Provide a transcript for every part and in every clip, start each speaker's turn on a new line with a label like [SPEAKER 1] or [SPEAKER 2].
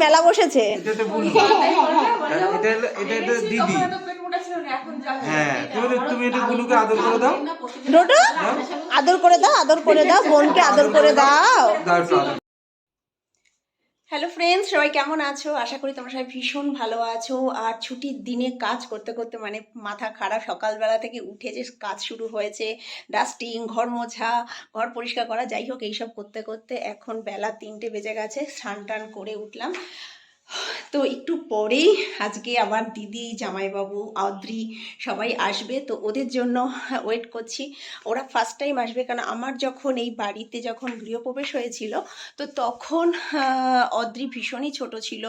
[SPEAKER 1] মেলা বসেছে।
[SPEAKER 2] হ্যাঁ আদর করে দাও।
[SPEAKER 1] আদর করে দাও। আদর করে দাও বোনকে আদর করে দাও। হ্যালো ফ্রেন্ডস সবাই কেমন আছো? আশা করি তোমরা সবাই ভীষণ ভালো আছো। আর ছুটির দিনে কাজ করতে করতে মানে মাথা খারাপ। সকালবেলা থেকে উঠে যে কাজ শুরু হয়েছে ডাস্টিং ঘর মোছা, ঘর পরিষ্কার করা, যাই হোক, এইসব করতে করতে এখন বেলা তিনটে বেজে গেছে। স্নান টান করে উঠলাম। তো একটু পরেই আজকে আমার দিদি, জামাইবাবু, আদ্রি সবাই আসবে। তো ওদের জন্য ওয়েট করছি। ওরা ফার্স্ট টাইম আসবে কারণ আমার যখন এই বাড়িতে যখন গৃহপ্রবেশ হয়েছিল, তো তখন অদ্রি ভীষণই ছোট ছিল।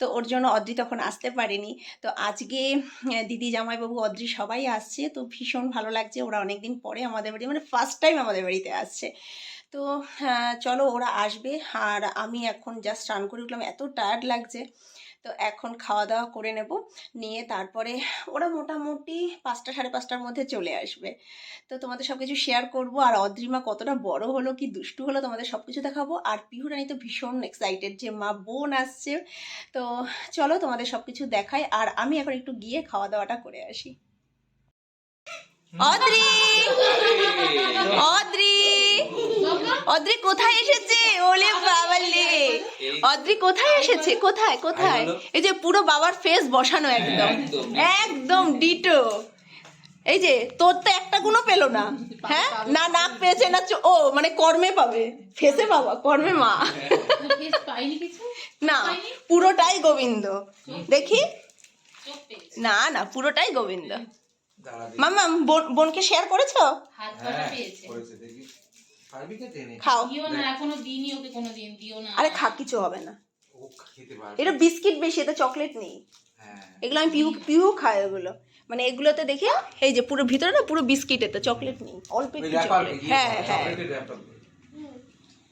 [SPEAKER 1] তো ওর জন্য অদ্রি তখন আসতে পারেনি। তো আজকে দিদি, জামাইবাবু অদ্রি সবাই আসছে। তো ভীষণ ভালো লাগছে। ওরা অনেকদিন পরে আমাদের বাড়ি মানে ফার্স্ট টাইম আমাদের বাড়িতে আসছে। তো চলো ওরা আসবে। আর আমি এখন জাস্ট স্নান করে উঠলাম। এত টায়ার্ড লাগছে। তো এখন খাওয়া দাওয়া করে নেব। নিয়ে তারপরে ওরা মোটামুটি পাঁচটা সাড়ে পাঁচটার মধ্যে চলে আসবে। তো তোমাদের সব কিছু শেয়ার করব। আর অদ্রিমা কতটা বড় হলো কি দুষ্টু হলো তোমাদের সব কিছু দেখাবো। আর পিহুরানি তো ভীষণ এক্সাইটেড যে মা বোন আসছে। তো চলো তোমাদের সব কিছু দেখাই। আর আমি এখন একটু গিয়ে খাওয়া দাওয়াটা করে আসি। অদ্রি! অদ্রি! অদ্রি কোথায় এসেছে? ওলে বাবালে। অদ্রি কোথায় এসেছে? কোথায়? কোথায়? এই যে পুরো বাবার ফেস বসানো একদম। একদম ডিটো। এই যে তোর তো একটা গুণও পেল না। হ্যাঁ? না নাক পেয়েছে না চো- ও মানে কর্মে পাবে। ফেসে বাবা কর্মে মা। না পুরোটাই গোবিন্দ। দেখি। না না পুরোটাই গোবিন্দ।
[SPEAKER 2] দাঁড়া
[SPEAKER 1] মামা বোন- বোনকে শেয়ার করেছ?
[SPEAKER 3] হাত
[SPEAKER 2] হ্যাঁ
[SPEAKER 3] পেয়েছে
[SPEAKER 1] খাও।
[SPEAKER 3] দিও না এখনও দিইনি ওকে কোনোদিন দিও না।
[SPEAKER 1] আরে খা কিছু হবে না। এটা বিস্কিট বেশি এটা চকলেট নেই।
[SPEAKER 2] হ্যাঁ।
[SPEAKER 1] এগুলো আমি পিহু পিহু খাই ওগুলো। মানে এগুলোতে দেখি এই যে পুরো ভিতরে না পুরো বিস্কিট এতে চকলেট নেই। অল্প একটু চকলেট। হ্যাঁ হ্যাঁ।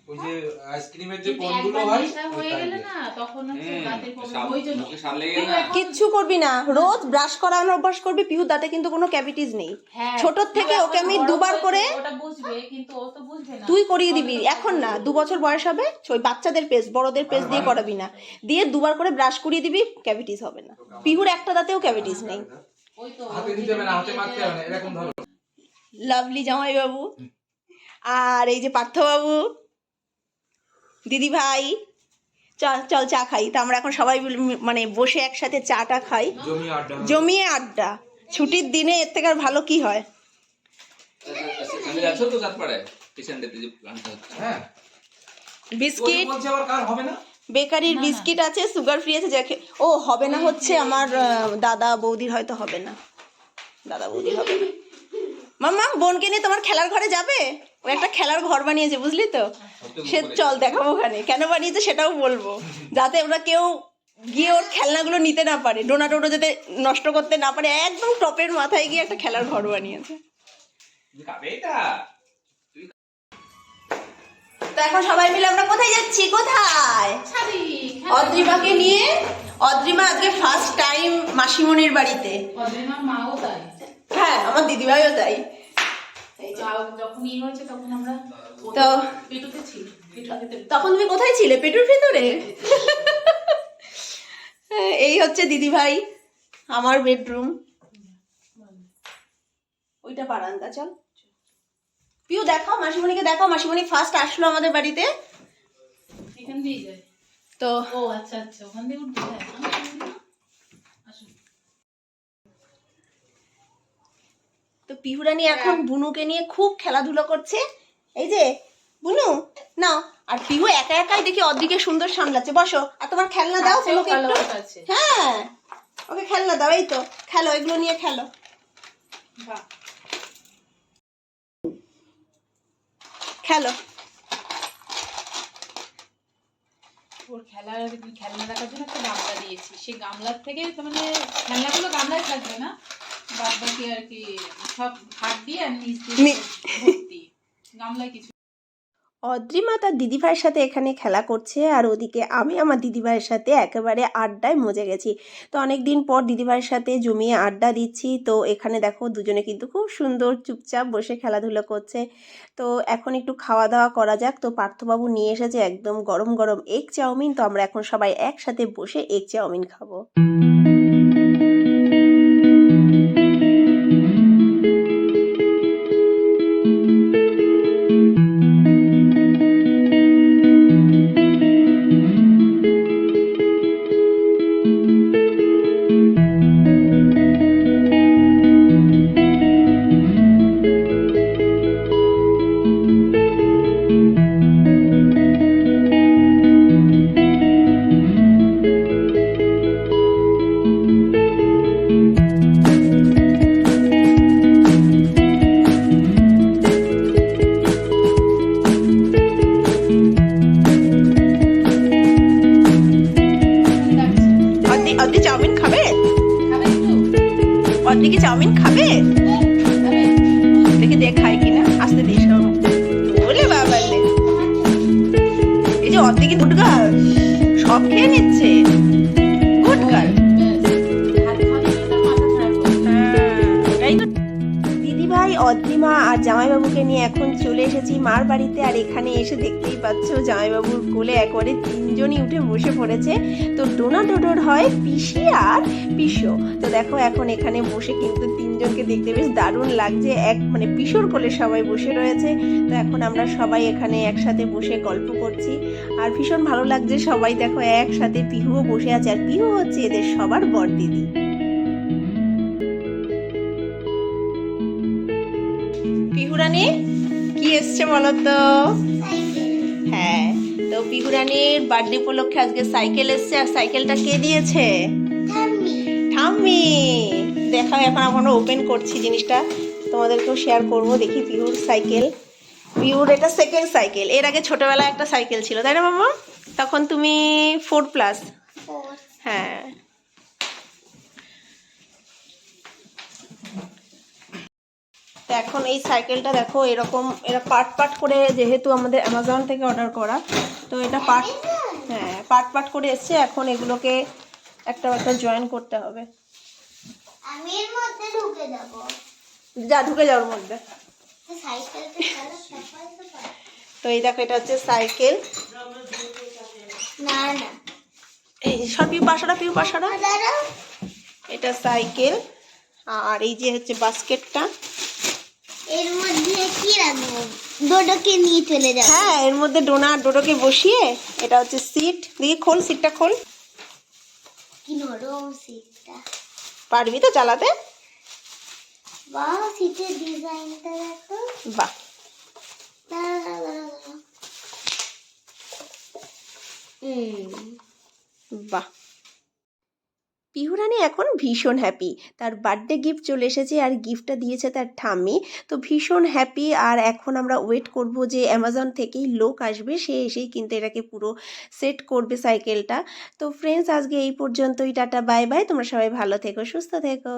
[SPEAKER 2] ওই যে আইসক্রিমের যে কোনগুলো হয়
[SPEAKER 3] হয়ে গেলে না তখন
[SPEAKER 1] কিচ্ছু করবি না। রোজ ব্রাশ করানোর অভ্যাস করবি পিহু দাঁতে কিন্তু কোনো ক্যাভিটিস নেই।
[SPEAKER 3] হ্যাঁ,
[SPEAKER 1] ছোটর থেকে ওকে আমি দুবার করে
[SPEAKER 3] ওটা বুঝবে কিন্তু ও তো বুঝবে না।
[SPEAKER 1] তুই করিয়ে দিবি। এখন না দু বছর বয়স হবে ওই বাচ্চাদের পেস্ট বড়দের পেস্ট দিয়ে করাবি না। দিয়ে দুবার করে ব্রাশ করিয়ে দিবি ক্যাভিটিস হবে না। পিহুর একটা দাঁতেও ক্যাভিটিস নেই।
[SPEAKER 3] ওই তো
[SPEAKER 1] আর এই যে না হাতে দিদি ভাই চল চল চা খাই। তা আমরা এখন সবাই মানে বসে একসাথে চাটা খাই। জমিয়ে আড্ডা ছুটির দিনে এর থেকে আর ভালো কি হয়?
[SPEAKER 2] হ্যাঁ।
[SPEAKER 1] বিস্কিট।
[SPEAKER 2] ওই বলছে আবার কার? হবে না?
[SPEAKER 1] বেকারির বিস্কিট আছে সুগার ফ্রি আছে যাকে ও হবে না হচ্ছে আমার দাদা বৌদির হয়তো হবে না। দাদা বৌদির হবে না। মাম্মা বোনকে নিয়ে তোমার খেলার ঘরে যাবে? ও একটা খেলার ঘর বানিয়েছে বুঝলি তো? সে চল দেখাবো ওখানে। কেন বানিয়েছে সেটাও বলব। যাতে ওরা কেউ গিয়ে ওর খেলনাগুলো নিতে না পারে। ডোনা টোটো যাতে নষ্ট করতে না পারে। একদম টপের মাথায় গিয়ে একটা খেলার ঘর বানিয়েছে।
[SPEAKER 4] তুই খাবে এটা?
[SPEAKER 1] তো এখন সবাই মিলে আমরা কোথায় যাচ্ছি? কোথায়? অদ্রিমাকে নিয়ে। অদ্রিমা আজকে ফার্স্ট টাইম মাসিমণির বাড়িতে।
[SPEAKER 3] অদ্রিমার মাও তাই।
[SPEAKER 1] হ্যাঁ আমার দিদিভাইও তাই
[SPEAKER 3] যাও, যখন ই হয়েছে তখন আমরা
[SPEAKER 1] তো
[SPEAKER 3] পেটুতে
[SPEAKER 1] তখন তুমি কোথায় ছিলে? পেটুর ভিতরে? এই হচ্ছে দিদিভাই আমার বেডরুম। ওইটা বারান্দা চল। পিউ দেখাও মাসিমণিকে দেখাও মাসিমণি ফার্স্ট আসলো আমাদের বাড়িতে।
[SPEAKER 3] এখান দিয়ে যায়।
[SPEAKER 1] তো
[SPEAKER 3] ও আচ্ছা আচ্ছা ওখান দিয়ে উঠতে যায় আসুন
[SPEAKER 1] তো পিহুরানি এখন বুনুকে নিয়ে খুব খেলাধুলো করছে। এই যে বুনু নাও। আর পিহু একা একাই দেখি অদ্রিকে সুন্দর সামলাচ্ছে। বসো আর তোমার খেলনা দাও
[SPEAKER 3] কাছেও
[SPEAKER 1] বুনুকে একটু।
[SPEAKER 3] আছে।
[SPEAKER 1] হ্যাঁ ওকে খেলনা দাও এই তো। খেলো এগুলো নিয়ে খেলো। খেলো।
[SPEAKER 3] ওর খেলার খেলনা রাখার জন্য একটা গামলা দিয়েছি। সেই গামলার থেকে তো মানে খেলনাগুলো গামলায় থাকবে না? বাদ বাকি আর কি সব হাত দিয়ে আর নিচ দিয়ে গামলায় কিছু
[SPEAKER 1] অদ্রিমা তার দিদিভাইয়ের সাথে এখানে খেলা করছে আর ওদিকে আমি আমার দিদিভাইয়ের সাথে একেবারে আড্ডায় মজে গেছি। তো অনেক দিন পর দিদিভাইয়ের সাথে জমিয়ে আড্ডা দিচ্ছি। তো এখানে দেখো দুজনে কিন্তু খুব সুন্দর চুপচাপ বসে খেলাধুলো করছে। তো এখন একটু খাওয়া দাওয়া করা যাক। তো পার্থবাবু নিয়ে এসেছে একদম গরম গরম এগ চাউমিন। তো আমরা এখন সবাই একসাথে বসে এগ চাউমিন খাব। অদ্রি কি চাউমিন খাবে? দেখি দেখ খায় কিনা, আসতে দিস বলে বাবা। এই যে অর্ধেক কি গুড গার্ল, সব খেয়ে নিচ্ছে। Good girl. দিদিভাই, অদ্রিমা আর জামাইবাবুকে নিয়ে এখন চলে এসেছি মার বাড়িতে, আর এখানে এসে দেখতেই পাচ্ছ জামাইবাবুর কোলে একবারে তিনজনই উঠে বসে পড়েছে। তো ডোনা ডোডোর হয় পিসি আর পিসো। তো দেখো এখন এখানে বসে কিন্তু তিনজনকে দেখতে বেশ দারুণ লাগছে। এক মানে পিসোর কোলে সবাই বসে রয়েছে। তো এখন আমরা সবাই এখানে একসাথে বসে গল্প করছি। আর ভীষণ ভালো লাগছে সবাই দেখো একসাথে পিহুও বসে আছে। আর পিহু হচ্ছে এদের সবার বর দিদি। পিহুরানি কি এসছে বলো তো হ্যাঁ। তো পিহুরানির বার্থডে উপলক্ষে আজকে সাইকেল এসছে আর সাইকেলটা কে দিয়েছে? ঠাম্মি। দেখাও এখন আমরা ওপেন করছি জিনিসটা। তোমাদেরকেও শেয়ার করব দেখি পিহুর সাইকেল। পিহুর এটা সেকেন্ড সাইকেল। এর আগে ছোটবেলায় একটা সাইকেল ছিল তাই না মামা? তখন তুমি ফোর প্লাস হ্যাঁ। এখন এই সাইকেলটা দেখো এরকম এরা পার্ট পার্ট করে যেহেতু আমাদের অ্যামাজন থেকে অর্ডার করা তো এটা পার্ট হ্যাঁ পার্ট পার্ট করে এসছে। এখন এগুলোকে একটা একটা জয়েন করতে হবে।
[SPEAKER 5] আমি এর মধ্যে ঢুকে যাব।
[SPEAKER 1] যা ঢুকে যাওয়ার মধ্যে।
[SPEAKER 5] তো
[SPEAKER 1] এই দেখো এটা হচ্ছে সাইকেল
[SPEAKER 5] না না।
[SPEAKER 1] এই সব পিউ পাশাটা পিউ পাশাটা এটা সাইকেল আর এই যে হচ্ছে বাস্কেটটা
[SPEAKER 5] এর মধ্যে কি রাখব? ডোডোকে নিয়ে চলে যাব।
[SPEAKER 1] হ্যাঁ এর মধ্যে ডোনা আর ডোডোকে বসিয়ে এটা হচ্ছে সিট দেখি খোল সিটটা খোল।
[SPEAKER 5] কি নরম সিটটা
[SPEAKER 1] পারবি তো চালাতে?
[SPEAKER 5] বা সিটের ডিজাইনটা দেখো।
[SPEAKER 1] বাহ। বাহ। পিহুরানি এখন ভীষণ হ্যাপি তার বার্থডে গিফট চলে এসেছে আর গিফটটা দিয়েছে তার ঠাম্মি। তো ভীষণ হ্যাপি আর এখন আমরা ওয়েট করব যে অ্যামাজন থেকেই লোক আসবে, সে এসেই কিন্তু এটাকে পুরো সেট করবে সাইকেলটা তো ফ্রেন্ডস আজকে এই পর্যন্তই, টাটা বাই বাই তোমরা সবাই ভালো থেকো, সুস্থ থেকো।